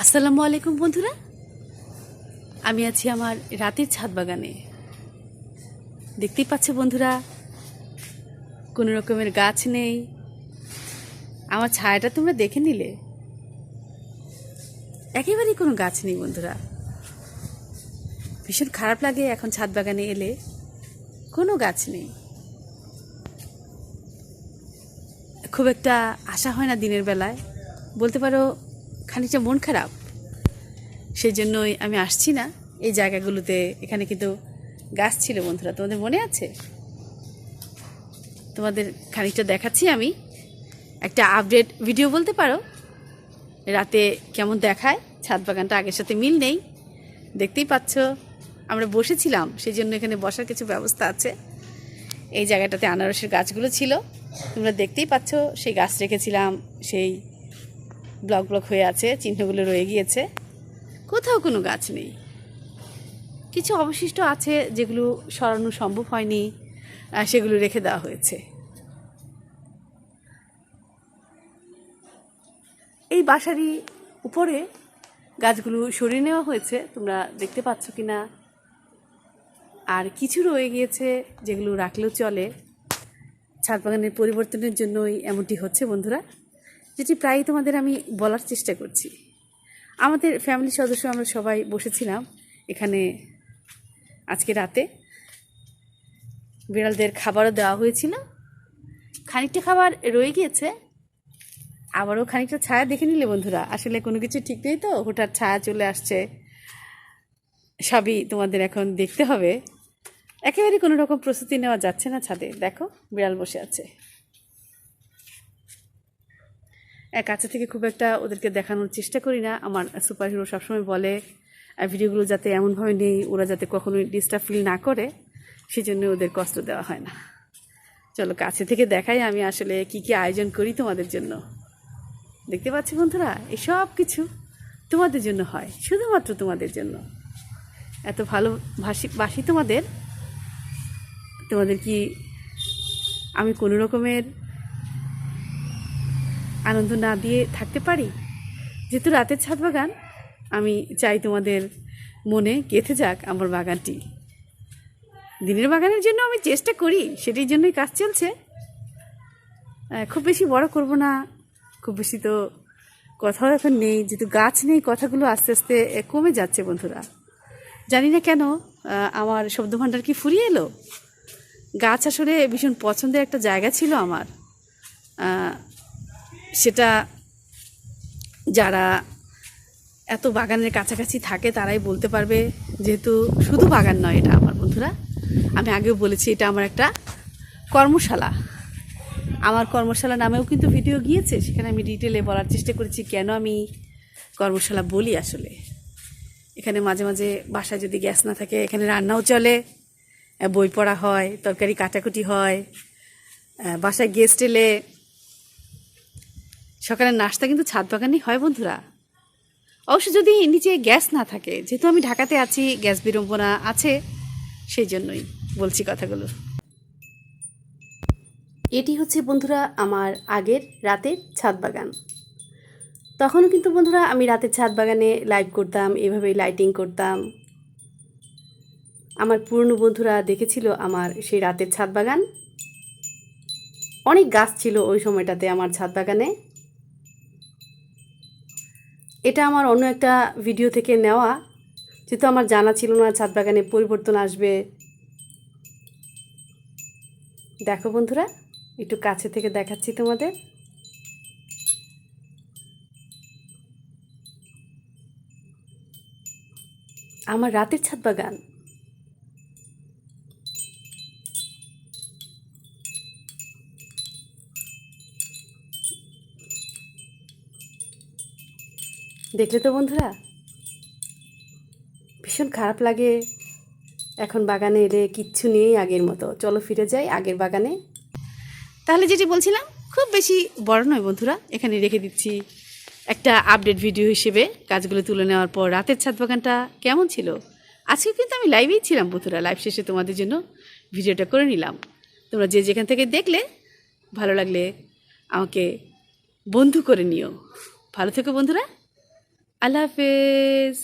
আসসালামু আলাইকুম বন্ধুরা। আমি আছি আমার রাতের ছাদ বাগানে। দেখতেই পাচ্ছ বন্ধুরা, কোনো রকমের গাছ নেই। আমার ছায়াটা তোমরা দেখে নিলে। একেবারেই কোনো গাছ নেই বন্ধুরা। ভীষণ খারাপ লাগে এখন ছাদ বাগানে এলে। কোনো গাছ নেই। খুব একটা আশা হয় না দিনের বেলায়। বলতে পারো খানিকটা মন খারাপ। সেই জন্যই আমি আসছি না। এই জায়গাগুলোতে এখানে কিন্তু গাছ ছিল বন্ধুরা, তোমাদের মনে আছে? তোমাদের খানিকটা দেখাচ্ছি আমি। একটা আপডেট ভিডিও বলতে পারো? রাতে কেমন দেখায়? ছাদ বাগানটা আগের সাথে মিল নেই। দেখতেই পাচ্ছ, আমরা বসেছিলাম সেই জন্য এখানে বসার কিছু ব্যবস্থা আছে। এই জায়গাটাতে আনারসের গাছগুলো ছিল। তোমরা দেখতেই পাচ্ছ, সেই গাছ রেখেছিলাম, সেই ব্লক ব্লক হয়ে আছে, চিহ্নগুলো রয়ে গিয়েছে। কোথাও কোনো গাছ নেই। কিছু অবশিষ্ট আছে যেগুলো সরানো সম্ভব হয়নি সেগুলো রেখে দেওয়া হয়েছে। এই বাসারই উপরে গাছগুলো সরিয়ে নেওয়া হয়েছে, তোমরা দেখতে পাচ্ছ কি না আর কিছু রয়ে গিয়েছে যেগুলো রাখলেও চলে। ছাদ বাগানের পরিবর্তনের জন্যই এমনটি হচ্ছে, বন্ধুরা। যেটি প্রায়ই তোমাদের আমি বলার চেষ্টা করছি। আমাদের ফ্যামিলির সদস্য আমরা সবাই বসেছিলাম এখানে আজকে রাতে। বিড়ালদের খাবারও দেওয়া হয়েছিল। খানিকটা খাবার রয়ে গিয়েছে। আবারও খানিকটা ছায়া দেখে নিলে বন্ধুরা। আসলে কোনো কিছু ঠিক নেই তো? হঠাৎ ছায়া চলে আসছে। সবই তোমাদের এখন দেখতে হবে। একেবারে কোনো রকম প্রস্তুতি নেওয়া যাচ্ছে না ছাদে। দেখো, বিড়াল বসে আছে। কাছে থেকে খুব একটা ওদেরকে দেখানোর চেষ্টা করি না। আমার সুপার হিরো সবসময় বলে ভিডিওগুলো যাতে এমনভাবে নেই, ওরা যাতে কখনোই ডিস্টার্ব ফিল না করে সেজন্য ওদের কষ্ট দেওয়া হয় না। চলো, কাছে থেকে দেখাই আমি আসলে কি কি আয়োজন করি তোমাদের জন্য। দেখতে পাচ্ছি বন্ধুরা, এই সব কিছু তোমাদের জন্য হয়, শুধুমাত্র তোমাদের জন্য। এত ভালো ভাসি বাসি তোমাদের? তোমাদের কি আমি কোনো রকমের আনন্দ না দিয়ে থাকতে পারি? যেহেতু রাতের ছাদ বাগান, আমি চাই তোমাদের মনে গেঁথে যাক আমার বাগানটি। দিনের বাগানের জন্য আমি চেষ্টা করি, সেটির জন্যই কাজ চলছে। খুব বেশি বড় করব না, খুব বেশি তো কথাও এখন নেই, যেহেতু গাছ নেই, কথাগুলো আস্তে আস্তে কমে যাচ্ছে বন্ধুরা। জানি না কেন আমার শব্দভাণ্ডার কি ফুরিয়ে এলো? গাছ আসলে ভীষণ পছন্দের একটা জায়গা ছিল আমার। সেটা যারা এত বাগানের কাছাকাছি থাকে, তারাই বলতে পারবে যেহেতু শুধু বাগান নয় এটা আমার বন্ধুরা। আমি আগেও বলেছি, এটা আমার একটা কর্মশালা। আমার কর্মশালা নামেও কিন্তু ভিডিও গিয়েছে, সেখানে আমি ডিটেলে বলার চেষ্টা করেছি, কেন আমি কর্মশালা বলি আসলে। এখানে মাঝে মাঝে বাসায় যদি গ্যাস না থাকে, এখানে রান্নাও চলে, বই পড়া হয়, তরকারি কাটাকুটি হয় বাসায় গেস্ট এলে সকালের নাস্তা কিন্তু ছাদ বাগানেই হয়, বন্ধুরা। অবশ্য যদি নিচে গ্যাস না থাকে, যেহেতু আমি ঢাকাতে আছি, গ্যাস বিড়ম্বনা আছে, সেই জন্যই বলছি কথাগুলো। এটি হচ্ছে, বন্ধুরা, আমার আগের রাতের ছাদ বাগান। তখনও কিন্তু, বন্ধুরা, আমি রাতের ছাদ বাগানে লাইভ করতাম, এভাবেই লাইটিং করতাম। আমার পুরনো বন্ধুরা দেখেছিল আমার সেই রাতের ছাদ বাগান। অনেক গাছ ছিল ওই সময়টাতে আমার ছাদ বাগানে। এটা আমার অন্য একটা ভিডিও থেকে নেওয়া। যেহেতু আমার জানা ছিল না ছাদ বাগানে পরিবর্তন আসবে। দেখো বন্ধুরা, একটু কাছে থেকে দেখাচ্ছি তোমাদের। আমার রাতের ছাদ বাগান দেখলে তো বন্ধুরা? ভীষণ খারাপ লাগে। এখন বাগানে এলে কিচ্ছু নেই আগের মতো। চলো ফিরে যাই আগের বাগানে। তাহলে যেটি বলছিলাম, খুব বেশি বড় নয় বন্ধুরা, এখানে রেখে দিচ্ছি একটা আপডেট ভিডিও হিসেবে কাজগুলো তুলে নেওয়ার পর রাতের ছাদ বাগানটা কেমন ছিল? আজকে কিন্তু আমি লাইভেই ছিলাম বন্ধুরা লাইভ শেষে তোমাদের জন্য ভিডিওটা করে নিলাম। তোমরা যে যেখান থেকে দেখলে ভালো লাগলে আমাকে বন্ধু করে নিও। ভালো থেকো বন্ধুরা। আল্লাহ হাফেজ